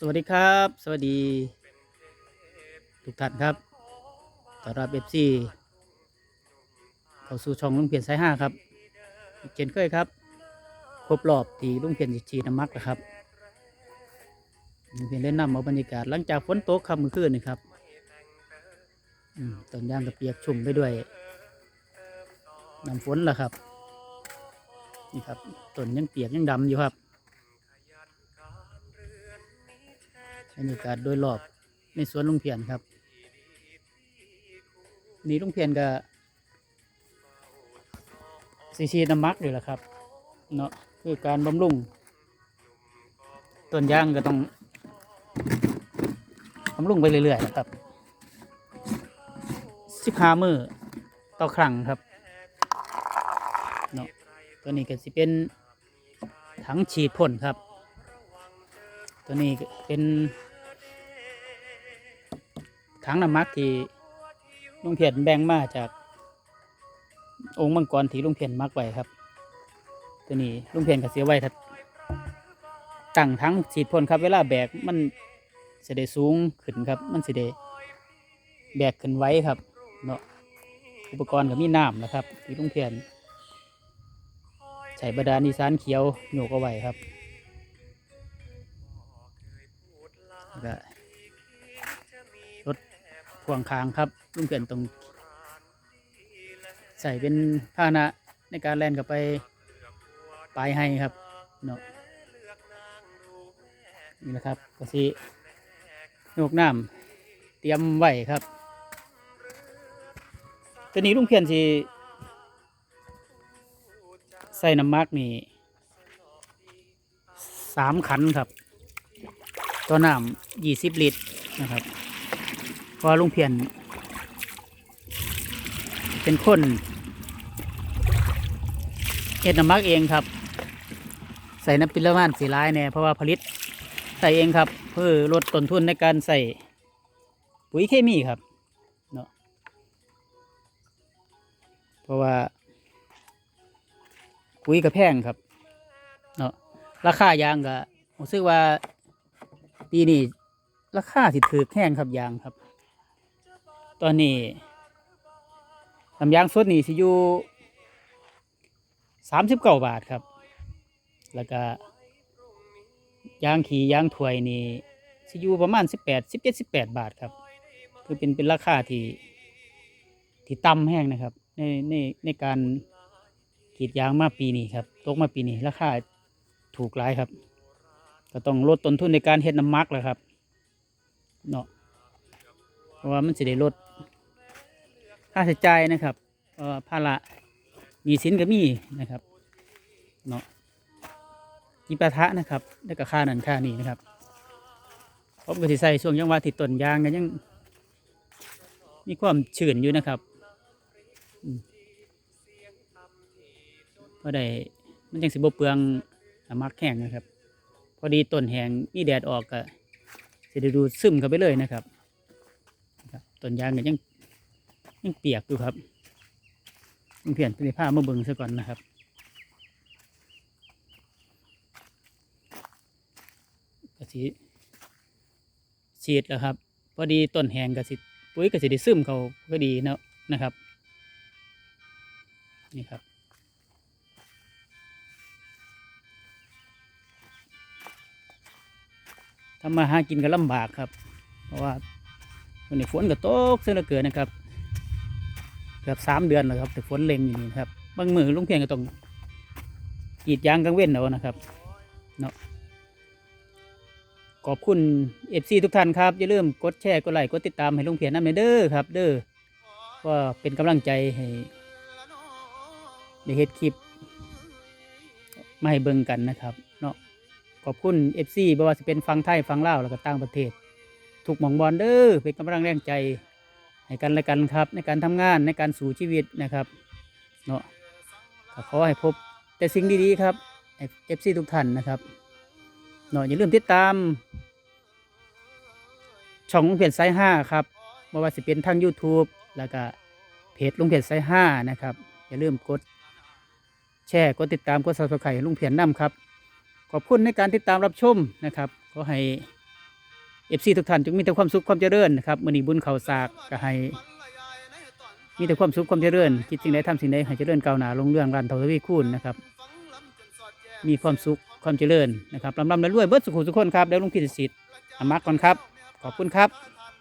สวัสดีครับ สวัสดี ทุกท่านครับต้อนรับเอฟซีเข้าสู่ช่องลุงเพียนสายห้าครับเช่นเคยครับ ครบรอบที่ลุงเพียนสิชีนมักแล้วครับลุงเพียนได้นำเอาบรรยากาศหลังจากฝนตกค่ำเมื่อคืนนี่ครับอต้นยางกระเปียกชุ่มไปด้วยน้ำฝนล่ะครับ นี่ครับต้นยังเปียกยังดำอยู่ครับ บรรยากาศโดยรอบในสวนลุงเพียนครับ นี่ลุงเพียนก็ซีซีน้ำมักอยู่แหละครับ เนาะคือการบำรุงต้นยางก็ต้องบำรุงไปเรื่อยๆนะครับสิบห้ามือต่อครั้งครับเนาะตัวนี้ก็สิเป็นถังฉีดพ่นครับ ตัวนี้เป็น ถังน้ำมักที่ลุงเพียนแบ่งมาจาก องค์มังกรที่ลุงเพียนมักไว้ครับ ตัวนี้ลุงเพียนก็เสียไว้ทัดตั้งทั้งฉีดพ่นครับ เวลาแบกมันจะได้สูงขึ้นครับ มันจะได้แบกขึ้นไว้ครับเนาะอุปกรณ์ก็มีน้ำนะครับที่ลุงเพียนใช้บดานิสานเขียวโยกเอาไว้ครับก็ พ่วงคางครับลุงเกินตรง ใส่เป็นพานะในการแล่นกับไปปลายให้ครับเนาะนี่นะครับก็สิโยกน้ำเตรียมไว้ครับตัวนี้ลุงเพียนสิใส่น้ำมักนี่สามขันครับ ตัวน้ำยี่สิบลิตรนะครับ พอลุงเพียน เป็นคนเฮ็ดน้ำมักเองครับ ใส่น้ำปิลมานสีร้ายแน่เพราะว่าผลิตใส่เองครับ เพื่อลดต้นทุนในการใส่ปุ๋ยเคมีครับเนาะเพราะว่า ปุ๋ยกระแพงครับเนาะราคายางก็ผมซื้อว่าปีนี้ราคาสิถือแห้งครับยางครับ ตอนนี้ลำยางสดนี่สิอยู่สามสิบเก้าบาทครับ แล้วก็ยางขี่ยางถวยนี่สิอยู่ประมาณสิบแปดสิบเจ็ดสิบแปดบาทครับ คือเป็นเป็นราคาที่ที่ต่ำแห้งนะครับ ในในในการกรีดยางมาปีนี้ครับตกมาปีนี้ราคาถูกหลายครับ ก็ต้องลดต้นทุนในการเฮ็ดน้ำมักแหละครับเนาะเพราะว่ามันจะได้ลด ค่าใช้จ่ายนะครับเอ่อภาระมีสินก็มีนะครับเนาะกีปะทะนะครับแล้วก็ค่านั่นค่านี้นะครับผมก็สิใส่ช่วงยังว่าติดต้นยางกันยัง มีความชื้นอยู่นะครับพอได้มันยังสิบเปลืองมักแห้งนะครับ พอดีต้นแหงมีแดดออกก็จะด้ดูซึมเข้าไปเลยนะครับนะครับต้นยางก็ยัง ยังเปียกอยู่ครับต้องเปลี่ยนเป็นผ้ามาเบิ่งซะก่อนนะครับก็สิฉีดแล้วครับ พอดีต้นแหงก็สิปุ๋ยก็สิได้ซึมเขาก็ดีเนาะนะครับ นี่ครับทำมาหากินก็ลำบากครับ เพราะว่าวันนี้ฝนก็ตกเสือเกินนะครับ กือบสามเดือนแล้วครับแต่ฝนเล็งอยู่นี่ครับบางมือลุงเพียงก็ต้องกีดยางกลางเว้นเอานะครับเนาะขอบคุณเอฟซีทุกท่านครับ อย่าลืมกดแชร์กดไลค์กดติดตามให้ลุงเพียรน้ำในเด้อครับ เด้อก็เป็นกำลังใจให้ได้เฮ็ดคลิปมาให้เบิ่งกันนะครับเนาะขอบคุณเอฟซีบ่ว่าจะเป็นฟังไทยฟังลาวแล้วก็ต่างประเทศ ถูกหมองบอลเด้อเป็นกำลังแรงใจ ให้กันและกันครับ ในการทำงานในการสู่ชีวิตนะครับเนาะขอให้พบแต่สิ่งดีๆครับเอฟซีทุกท่านนะครับเนาะอย่าลืมติดตาม ช่องลุงเพียรไซห้าครับบ่ว่าจะเป็นทาง YouTube แล้วก็เพจลุงเพียรไซห้านะครับ อย่าลืมกดแชร์กดติดตามกดซับสไครต์ลุงเพียรนำครับ ขอบคุณในการติดตามรับชมนะครับขอให้ เอฟซีทุกท่านจงมีแต่ความสุขความเจริญนะครับมื้อนี้บุญเขาสากก็ให้มีแต่ความสุขความเจริญคิดสิ่งใดทำสิ่งใดให้เจริญก้าวหน้าลงเรื่องรันเทวีคูณนะครับมีความสุขความเจริญนะครับลำลำรวยเบิดสุขุทุขคนครับแล้วลุงพิสิทธิ์อามักก่อนครับ ขอบคุณครับ